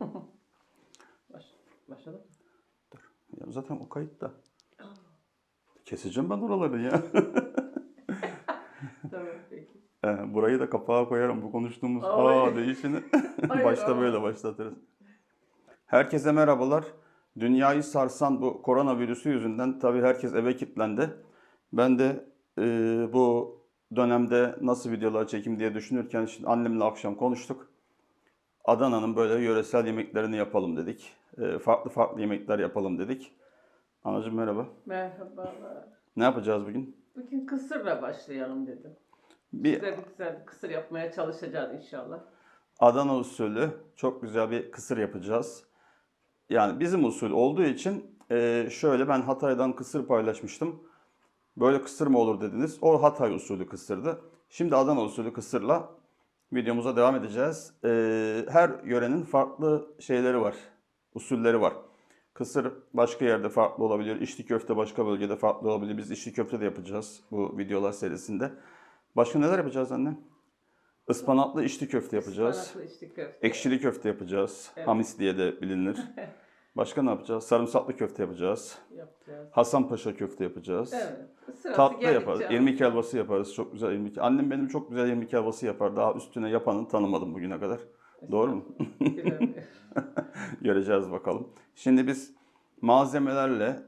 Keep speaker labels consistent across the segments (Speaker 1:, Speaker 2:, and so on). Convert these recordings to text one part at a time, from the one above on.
Speaker 1: Baş, başladı.
Speaker 2: Ya zaten o kayıtta. Keseceğim ben oraları ya.
Speaker 1: Tamam peki.
Speaker 2: Ee, Burayı da kapağa koyarım bu konuştuğumuz
Speaker 1: Ay.
Speaker 2: aa değişini. Başta böyle başlatırız. Herkese merhabalar. Dünyayı sarsan bu koronavirüsü yüzünden tabii herkes eve kilitlendi. Ben de e, bu dönemde nasıl videolar çekeyim diye düşünürken şimdi annemle akşam konuştuk. Adana'nın böyle yöresel yemeklerini yapalım dedik. E, farklı farklı yemekler yapalım dedik. Anacığım merhaba.
Speaker 1: Merhabalar.
Speaker 2: Ne yapacağız bugün?
Speaker 1: Bugün kısırla başlayalım dedim.
Speaker 2: Bir
Speaker 1: Güzel bir güzel bir kısır yapmaya çalışacağız inşallah.
Speaker 2: Adana usulü çok güzel bir kısır yapacağız. Yani bizim usul olduğu için e, şöyle ben Hatay'dan kısır paylaşmıştım. Böyle kısır mı olur dediniz. O Hatay usulü kısırdı. Şimdi Adana usulü kısırla videomuza devam edeceğiz. E, her yörenin farklı şeyleri var, usulleri var. Kısır başka yerde farklı olabilir. İçli köfte başka bölgede farklı olabilir. Biz içli köfte de yapacağız bu videolar serisinde. Başka neler yapacağız anne? Ispanaklı içli köfte yapacağız.
Speaker 1: Ispanaklı içli köfte.
Speaker 2: Ekşili köfte yapacağız.
Speaker 1: Evet.
Speaker 2: Hamis diye de bilinir. Başka ne yapacağız? Sarımsaklı köfte yapacağız.
Speaker 1: yapacağız.
Speaker 2: Hasanpaşa köfte yapacağız.
Speaker 1: Evet. Sırası
Speaker 2: Tatlı yaparız.
Speaker 1: alacağız.
Speaker 2: İrmik helvası yaparız. Çok güzel irmik. Annem benim çok güzel irmik helvası yapar. Daha üstüne yapanı tanımadım bugüne kadar. Doğru mu? Göreceğiz bakalım. Şimdi biz malzemelerle,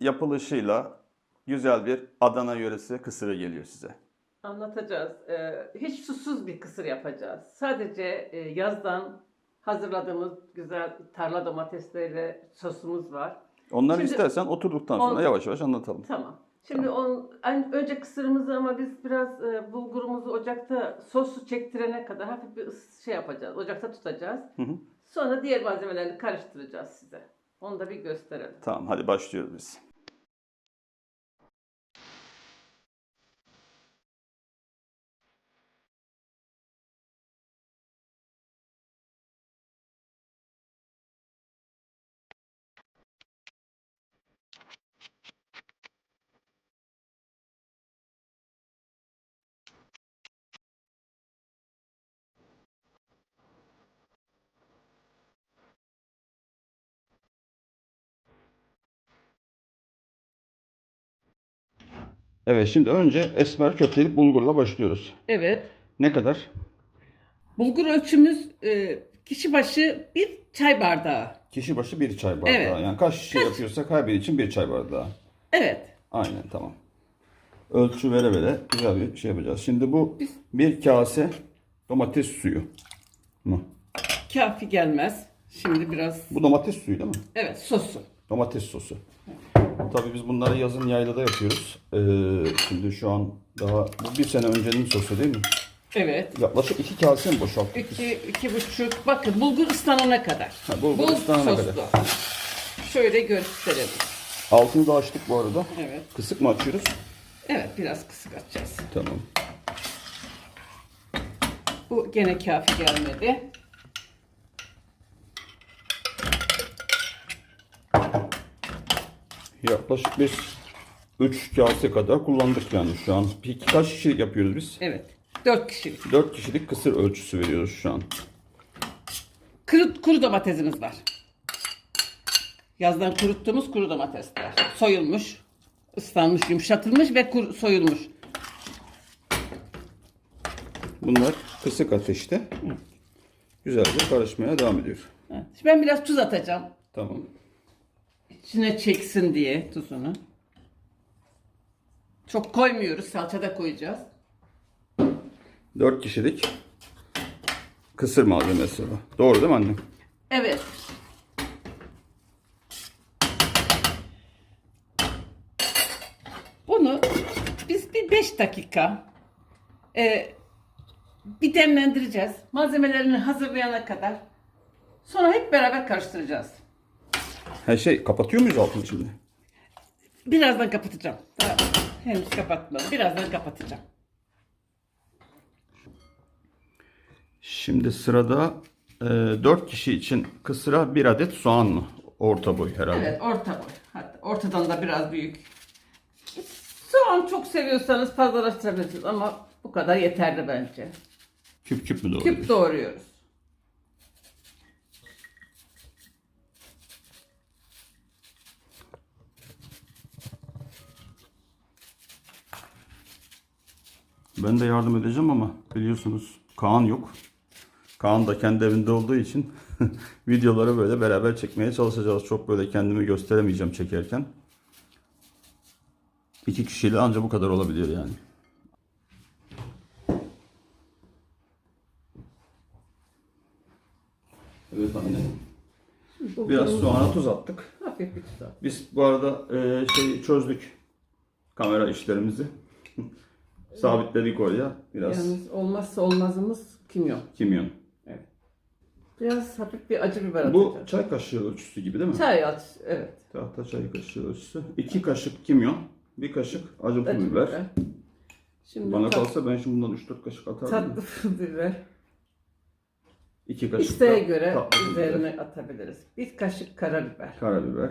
Speaker 2: yapılışıyla güzel bir Adana yöresi kısırı geliyor size.
Speaker 1: Anlatacağız. Ee, hiç susuz bir kısır yapacağız. Sadece e, yazdan hazırladığımız güzel tarla domatesleriyle sosumuz var.
Speaker 2: Onları
Speaker 1: Şimdi-
Speaker 2: istersen oturduktan sonra
Speaker 1: On-
Speaker 2: yavaş yavaş anlatalım.
Speaker 1: Tamam. Şimdi on, en- önce kısırımızı ama biz biraz e, bulgurumuzu ocakta sosu çektirene kadar hafif bir şey yapacağız. Ocakta tutacağız.
Speaker 2: Hı hı.
Speaker 1: Sonra diğer malzemelerini karıştıracağız size. Onu da bir gösterelim.
Speaker 2: Tamam hadi başlıyoruz biz. Evet şimdi önce esmer köfteli bulgurla başlıyoruz.
Speaker 1: Evet.
Speaker 2: Ne kadar?
Speaker 1: Bulgur ölçümüz e, kişi başı bir çay bardağı.
Speaker 2: Kişi başı bir çay bardağı.
Speaker 1: Evet.
Speaker 2: Yani kaç kişi yapıyorsak her biri için bir çay bardağı.
Speaker 1: Evet.
Speaker 2: Aynen tamam. Ölçü vere vere güzel bir şey yapacağız. Şimdi bu bir kase domates suyu mu?
Speaker 1: Kafi gelmez. Şimdi biraz
Speaker 2: Bu domates suyu değil mi?
Speaker 1: evet sosu.
Speaker 2: Domates sosu. Tabii biz bunları yazın yaylada yapıyoruz. Ee, şimdi şu an daha bu bir sene öncenin sosu değil mi?
Speaker 1: Evet.
Speaker 2: Yaklaşık iki kase mi boşalttık?
Speaker 1: İki, iki buçuk. Bakın bulgur ıslanana kadar.
Speaker 2: Ha, bulgur
Speaker 1: Bol
Speaker 2: ıslanana
Speaker 1: soslu.
Speaker 2: kadar.
Speaker 1: Şöyle gösterelim.
Speaker 2: Altını da açtık bu arada.
Speaker 1: Evet.
Speaker 2: Kısık mı açıyoruz?
Speaker 1: Evet biraz kısık açacağız.
Speaker 2: Tamam.
Speaker 1: Bu gene kafi gelmedi.
Speaker 2: Yaklaşık biz 3 kase kadar kullandık yani şu an. Peki kaç kişilik yapıyoruz biz?
Speaker 1: Evet. Dört kişilik.
Speaker 2: 4 kişilik kısır ölçüsü veriyoruz şu an.
Speaker 1: Kuru, kuru domatesimiz var. Yazdan kuruttuğumuz kuru domatesler. Soyulmuş, ıslanmış, yumuşatılmış ve kuru, soyulmuş.
Speaker 2: Bunlar kısık ateşte güzelce karışmaya devam ediyor.
Speaker 1: Evet. Şimdi ben biraz tuz atacağım.
Speaker 2: Tamam.
Speaker 1: İçine çeksin diye tuzunu. Çok koymuyoruz. Salça da koyacağız.
Speaker 2: 4 kişilik kısır malzemesi var. Doğru değil mi anne?
Speaker 1: Evet. Bunu biz bir 5 dakika e, bir demlendireceğiz. Malzemelerini hazırlayana kadar. Sonra hep beraber karıştıracağız.
Speaker 2: Her şey kapatıyor muyuz altını şimdi?
Speaker 1: Birazdan kapatacağım. Daha henüz kapatmadım. Birazdan kapatacağım.
Speaker 2: Şimdi sırada 4 kişi için kısıra bir adet soğan mı? Orta boy herhalde.
Speaker 1: Evet orta boy. Hatta ortadan da biraz büyük. Soğan çok seviyorsanız fazlalaştırabilirsiniz ama bu kadar yeterli bence.
Speaker 2: Küp küp mü doğru?
Speaker 1: Küp doğruyoruz.
Speaker 2: Ben de yardım edeceğim ama biliyorsunuz Kaan yok. Kaan da kendi evinde olduğu için videoları böyle beraber çekmeye çalışacağız. Çok böyle kendimi gösteremeyeceğim çekerken. İki kişiyle anca bu kadar olabiliyor yani. Evet anne. Biraz soğana tuz attık.
Speaker 1: Hafif bir tutar.
Speaker 2: Biz bu arada e, şey çözdük kamera işlerimizi. Sabitledik oraya. Biraz
Speaker 1: Yalnız olmazsa olmazımız kimyon.
Speaker 2: kimyon.
Speaker 1: Biraz hafif bir acı biber
Speaker 2: Bu
Speaker 1: atacağız.
Speaker 2: çay kaşığı ölçüsü gibi değil mi?
Speaker 1: Çay at, evet.
Speaker 2: Tahta çay kaşığı ölçüsü. İki kaşık kimyon, bir kaşık acı pul
Speaker 1: Acı
Speaker 2: biber.
Speaker 1: biber. Şimdi
Speaker 2: Bana
Speaker 1: tat-
Speaker 2: kalsa ben şimdi bundan 3-4 kaşık atardım.
Speaker 1: tatlı pul biber.
Speaker 2: İki kaşık
Speaker 1: İsteğe
Speaker 2: da
Speaker 1: göre
Speaker 2: tatlı pul biber.
Speaker 1: üzerine atabiliriz. Bir kaşık karabiber.
Speaker 2: Karabiber.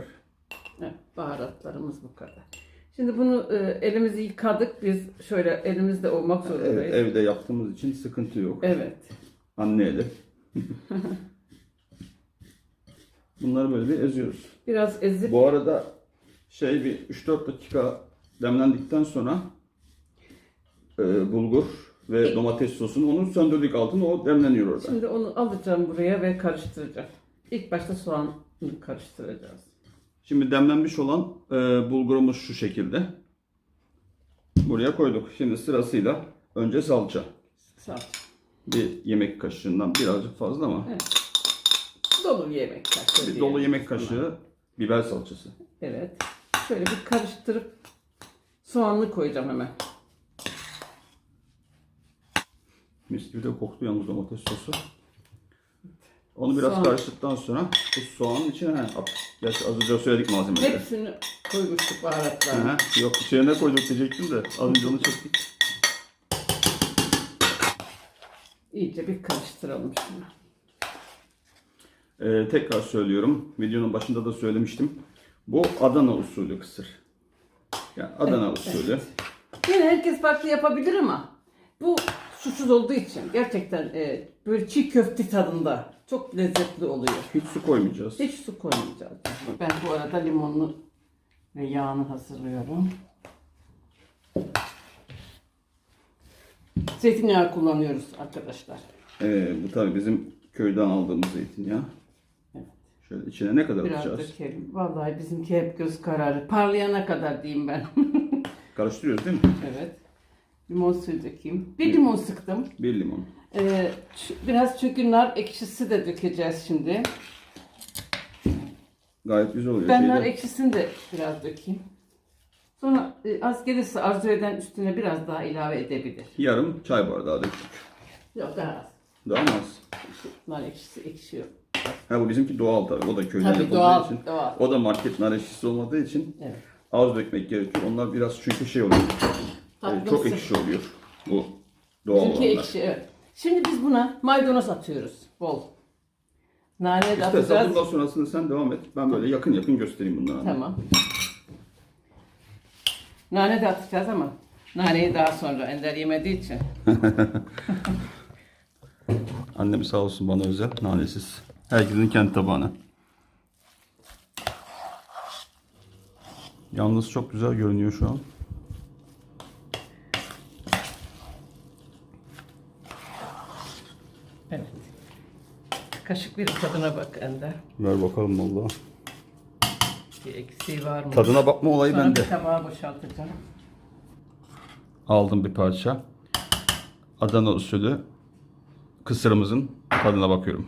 Speaker 1: Evet, baharatlarımız bu kadar. Şimdi bunu e, elimizi yıkadık. Biz şöyle elimizde olmak zorundayız.
Speaker 2: Evet,
Speaker 1: Evet.
Speaker 2: evde yaptığımız için sıkıntı yok. Anne eli. Bunları böyle bir eziyoruz.
Speaker 1: Biraz ezip
Speaker 2: Bu arada şey bir 3-4 dakika demlendikten sonra e, bulgur ve domates sosunu onu söndürdük altına o demleniyor orada.
Speaker 1: şimdi onu alacağım buraya ve karıştıracağım. İlk başta soğanı karıştıracağız.
Speaker 2: Şimdi demlenmiş olan e, bulgurumuz şu şekilde. Buraya koyduk. Şimdi sırasıyla önce salça.
Speaker 1: Ol.
Speaker 2: Bir yemek kaşığından birazcık fazla ama
Speaker 1: Dolu bir yemek kaşığı.
Speaker 2: bir dolu yemek
Speaker 1: buna.
Speaker 2: kaşığı biber salçası.
Speaker 1: Evet. Şöyle bir karıştırıp soğanlı koyacağım hemen.
Speaker 2: Mis gibi de koktu yalnız domates sosu. Onu biraz
Speaker 1: Soğan.
Speaker 2: karıştıktan sonra bu soğanın içine he, at. Gerçi az önce söyledik malzemeleri.
Speaker 1: Hepsini koymuştuk baharatlarını.
Speaker 2: Aha, yok içine koyduk diyecektim de az önce onu çektik.
Speaker 1: İyice bir karıştıralım şimdi.
Speaker 2: Ee, tekrar söylüyorum. Videonun başında da söylemiştim. Bu Adana usulü kısır. Yani Adana
Speaker 1: Evet,
Speaker 2: usulü.
Speaker 1: evet. Yine herkes farklı yapabilir ama bu susuz olduğu için gerçekten e, böyle çiğ köfte tadında çok lezzetli oluyor.
Speaker 2: Hiç su koymayacağız.
Speaker 1: Hiç su koymayacağız. Ben bu arada limonlu ve yağını hazırlıyorum. Zeytinyağı kullanıyoruz arkadaşlar.
Speaker 2: Ee, bu tabii bizim köyden aldığımız zeytinyağı.
Speaker 1: Evet.
Speaker 2: Şöyle içine ne kadar
Speaker 1: Biraz
Speaker 2: atacağız?
Speaker 1: dökelim. Vallahi bizimki hep göz kararı. Parlayana kadar diyeyim ben.
Speaker 2: Karıştırıyoruz değil mi?
Speaker 1: evet. Limon suyu dökeyim. Bir limon sıktım.
Speaker 2: Bir limon.
Speaker 1: Ee, biraz çünkü nar ekşisi de dökeceğiz şimdi.
Speaker 2: Gayet güzel oluyor.
Speaker 1: Ben
Speaker 2: Şeyde-
Speaker 1: nar ekşisini de biraz dökeyim. Sonra e, az gelirse arzu eden üstüne biraz daha ilave edebilir.
Speaker 2: Yarım çay bardağı döktük.
Speaker 1: Yok daha az.
Speaker 2: Daha mı az?
Speaker 1: Nar ekşisi ekşiyor.
Speaker 2: Ha bu bizimki doğal tabii. O da köyde
Speaker 1: Tabii doğal,
Speaker 2: için.
Speaker 1: doğal.
Speaker 2: O da market nar ekşisi olmadığı için
Speaker 1: Evet.
Speaker 2: az dökmek gerekiyor. Onlar biraz çünkü şey oluyor. E, çok ekşi oluyor. Bu doğal
Speaker 1: Bizimki
Speaker 2: olanlar.
Speaker 1: ekşi evet. Şimdi biz buna maydanoz atıyoruz. Bol. Nane de
Speaker 2: İstersen
Speaker 1: atacağız.
Speaker 2: bundan sonrasını sen devam et. Ben böyle yakın yakın göstereyim bunları.
Speaker 1: Tamam. Nane de atacağız ama naneyi daha sonra Ender yemediği için.
Speaker 2: Annem sağ olsun bana özel nanesiz. Herkesin kendi tabağına. Yalnız çok güzel görünüyor şu an.
Speaker 1: Evet. Kaşık bir tadına bak Ender.
Speaker 2: Ver bakalım valla.
Speaker 1: Bir eksiği var mı?
Speaker 2: Tadına bakma olayı
Speaker 1: Sonra
Speaker 2: bende.
Speaker 1: bir tabağa boşaltacağım.
Speaker 2: Aldım bir parça. Adana usulü kısırımızın tadına bakıyorum.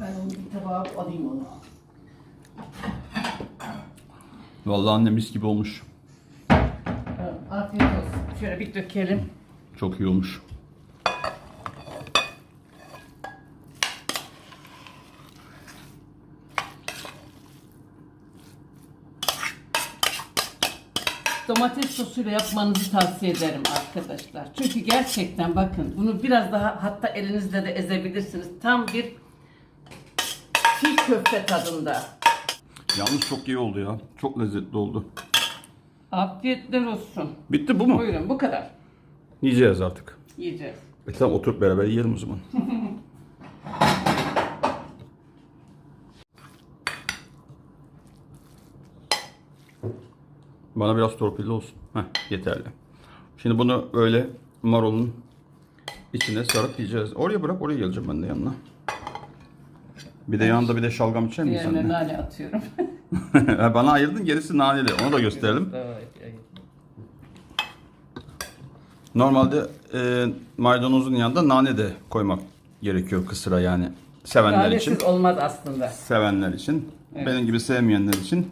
Speaker 1: Ben onu bir tabağa alayım onu.
Speaker 2: Vallahi annem mis gibi olmuş.
Speaker 1: Evet, Afiyet olsun. Şöyle bir dökelim.
Speaker 2: Çok iyi olmuş.
Speaker 1: Domates sosuyla yapmanızı tavsiye ederim arkadaşlar. Çünkü gerçekten bakın bunu biraz daha hatta elinizle de ezebilirsiniz. Tam bir çiğ köfte tadında.
Speaker 2: Yalnız çok iyi oldu ya. Çok lezzetli oldu.
Speaker 1: Afiyetler olsun.
Speaker 2: Bitti bu mu?
Speaker 1: Buyurun bu kadar.
Speaker 2: Yiyeceğiz artık.
Speaker 1: Yiyeceğiz.
Speaker 2: E tamam oturup beraber yiyelim o zaman. Bana biraz torpilli olsun. Heh, yeterli. Şimdi bunu böyle marulun içine sarıp yiyeceğiz. Oraya bırak oraya geleceğim ben de yanına. Bir de yanında bir de şalgam içer misin
Speaker 1: Diğerine nane atıyorum.
Speaker 2: Bana ayırdın gerisi naneli. Onu da gösterelim. Normalde e, maydanozun yanında nane de koymak gerekiyor kısıra yani. Sevenler için.
Speaker 1: Nanesiz olmaz aslında.
Speaker 2: Sevenler için. Benim gibi sevmeyenler için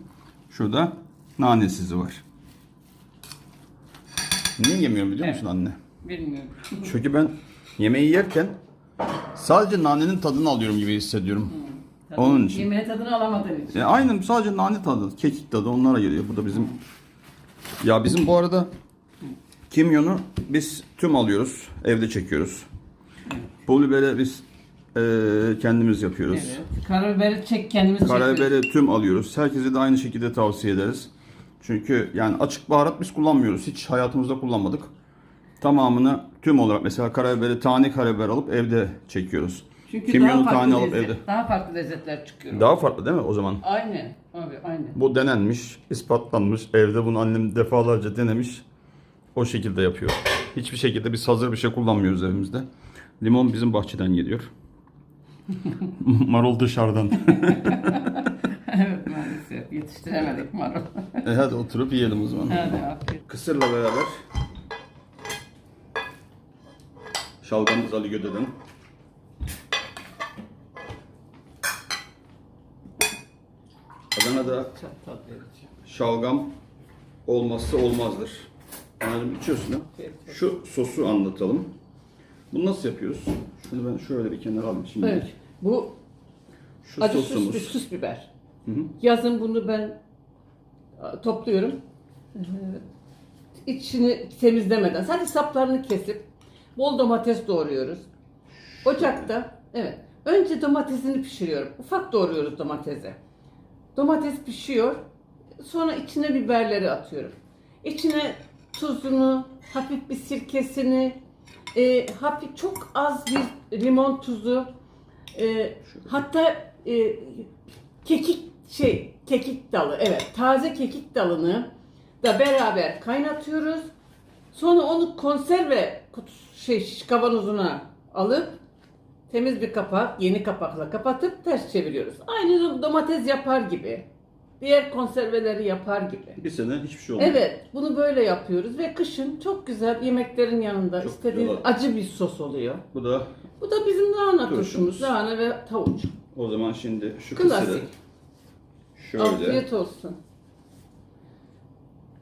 Speaker 2: şurada nanesizi var. Niye yemiyorum biliyor musun anne?
Speaker 1: Bilmiyorum.
Speaker 2: Çünkü ben yemeği yerken sadece nanenin tadını alıyorum gibi hissediyorum. Onun için.
Speaker 1: Yemeğe tadını alamadığın için.
Speaker 2: E, aynen sadece nane tadı, kekik tadı onlara geliyor. Bu da bizim ya bizim bu arada kimyonu biz tüm alıyoruz. Evde çekiyoruz. Pul biberi biz e, kendimiz yapıyoruz.
Speaker 1: Evet. Karabiberi çek kendimiz çekiyoruz.
Speaker 2: Karabiberi tüm alıyoruz. Herkese de aynı şekilde tavsiye ederiz. Çünkü yani açık baharat biz kullanmıyoruz. Hiç hayatımızda kullanmadık. Tamamını tüm olarak mesela karabiberi tane karabiber alıp evde çekiyoruz.
Speaker 1: Çünkü
Speaker 2: Kimyonu
Speaker 1: daha farklı
Speaker 2: tane alıp
Speaker 1: lezzet,
Speaker 2: evde.
Speaker 1: Daha farklı lezzetler çıkıyor.
Speaker 2: Daha farklı değil mi o zaman?
Speaker 1: Aynen. Abi aynen.
Speaker 2: Bu denenmiş, ispatlanmış. Evde bunu annem defalarca denemiş. O şekilde yapıyor. Hiçbir şekilde biz hazır bir şey kullanmıyoruz evimizde. Limon bizim bahçeden geliyor. Marul dışarıdan.
Speaker 1: Yetiştiremedik marul.
Speaker 2: e hadi oturup yiyelim o zaman.
Speaker 1: Hadi afiyet.
Speaker 2: Kısırla beraber şalgamımız Ali Göde'den. Adana'da
Speaker 1: verici.
Speaker 2: şalgam olmazsa olmazdır. Yani içiyorsun ha. Şu sosu anlatalım. Bunu nasıl yapıyoruz? Şunu ben şöyle bir kenara alayım şimdi.
Speaker 1: Evet. Bu
Speaker 2: Şu
Speaker 1: acı süs,
Speaker 2: sosumuz.
Speaker 1: süs biber.
Speaker 2: Hı.
Speaker 1: Yazın bunu ben a, topluyorum. Ee, İçini temizlemeden sadece saplarını kesip bol domates doğruyoruz. Ocakta evet. Önce domatesini pişiriyorum. Ufak doğruyoruz domatesi. Domates pişiyor. Sonra içine biberleri atıyorum. İçine tuzunu, hafif bir sirkesini, e, hafif çok az bir limon tuzu, e, hatta e, kekik şey kekik dalı evet taze kekik dalını da beraber kaynatıyoruz. Sonra onu konserve kutusu şey kavanozuna alıp temiz bir kapak, yeni kapakla kapatıp ters çeviriyoruz. Aynı domates yapar gibi. Diğer konserveleri yapar gibi.
Speaker 2: Bir sene hiçbir şey olmuyor.
Speaker 1: Evet, bunu böyle yapıyoruz ve kışın çok güzel yemeklerin yanında
Speaker 2: Çok
Speaker 1: istediğiniz
Speaker 2: güzel.
Speaker 1: acı bir sos oluyor.
Speaker 2: Bu da
Speaker 1: Bu da bizim lahana
Speaker 2: Turşumuz.
Speaker 1: turşumuz, lahana ve tavuç.
Speaker 2: o zaman şimdi şu kısırı
Speaker 1: Klasik.
Speaker 2: Şöyle
Speaker 1: Afiyet olsun.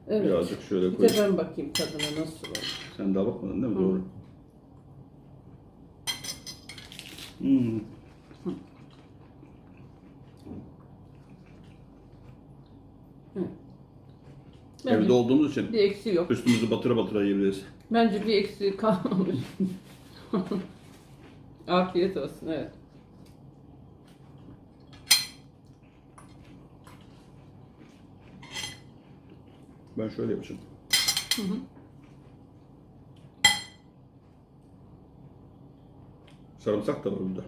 Speaker 1: Evet.
Speaker 2: birazcık şöyle
Speaker 1: Bir
Speaker 2: koy.
Speaker 1: de ben bakayım tadına nasıl olur.
Speaker 2: Sen daha bakmadın değil mi? Doğru. Hmm.
Speaker 1: Bence
Speaker 2: Evde olduğumuz için
Speaker 1: bir eksiği yok.
Speaker 2: üstümüzü batıra batıra yiyebiliriz.
Speaker 1: Bence bir eksiği kalmamış. Afiyet olsun, evet.
Speaker 2: Ben şöyle yapacağım. Sarımsak da var burada.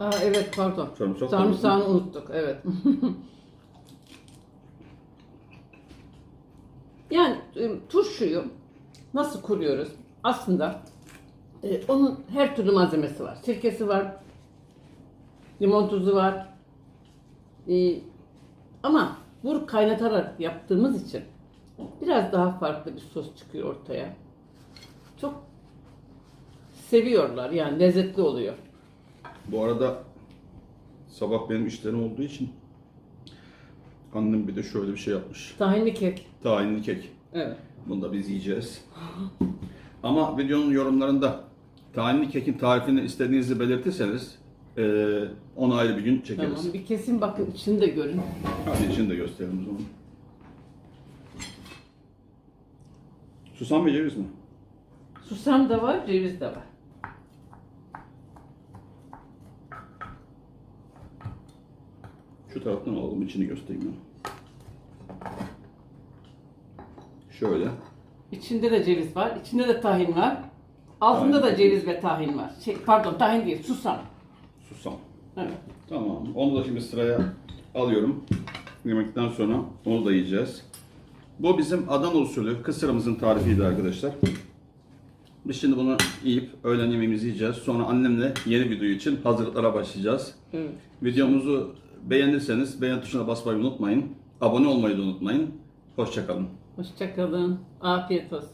Speaker 1: Aa, evet pardon.
Speaker 2: Sarımsak
Speaker 1: Sarımsağını unuttuk, evet. yani e, turşuyu nasıl kuruyoruz? Aslında e, onun her türlü malzemesi var. Sirkesi var, limon tuzu var. E, ama bu kaynatarak yaptığımız için biraz daha farklı bir sos çıkıyor ortaya. Çok seviyorlar yani lezzetli oluyor.
Speaker 2: Bu arada sabah benim işlerim olduğu için annem bir de şöyle bir şey yapmış.
Speaker 1: Tahinli kek.
Speaker 2: Tahinli kek.
Speaker 1: Evet.
Speaker 2: Bunu da biz yiyeceğiz. Ama videonun yorumlarında tahinli kekin tarifini istediğinizi belirtirseniz eee onu ayrı bir gün çekeriz.
Speaker 1: Tamam bir kesin bakın içini de görün.
Speaker 2: Hadi içini de gösterelim o zaman. Susam ve ceviz mi?
Speaker 1: Susam da var, ceviz de var.
Speaker 2: Şu taraftan alalım içini göstereyim ben. Şöyle.
Speaker 1: İçinde de ceviz var, içinde de tahin var. Altında
Speaker 2: Aynen.
Speaker 1: da ceviz ve tahin var. Şey, pardon tahin değil, susam.
Speaker 2: Susam.
Speaker 1: Evet.
Speaker 2: Tamam. Onu da şimdi sıraya alıyorum. Yemekten sonra onu da yiyeceğiz. Bu bizim Adana usulü kısırımızın tarifiydi arkadaşlar. Biz şimdi bunu yiyip öğlen yemeğimizi yiyeceğiz. Sonra annemle yeni video için hazırlıklara başlayacağız.
Speaker 1: Evet.
Speaker 2: Videomuzu beğenirseniz beğen tuşuna basmayı unutmayın. Abone olmayı da unutmayın. Hoşçakalın.
Speaker 1: Hoşçakalın. Afiyet olsun.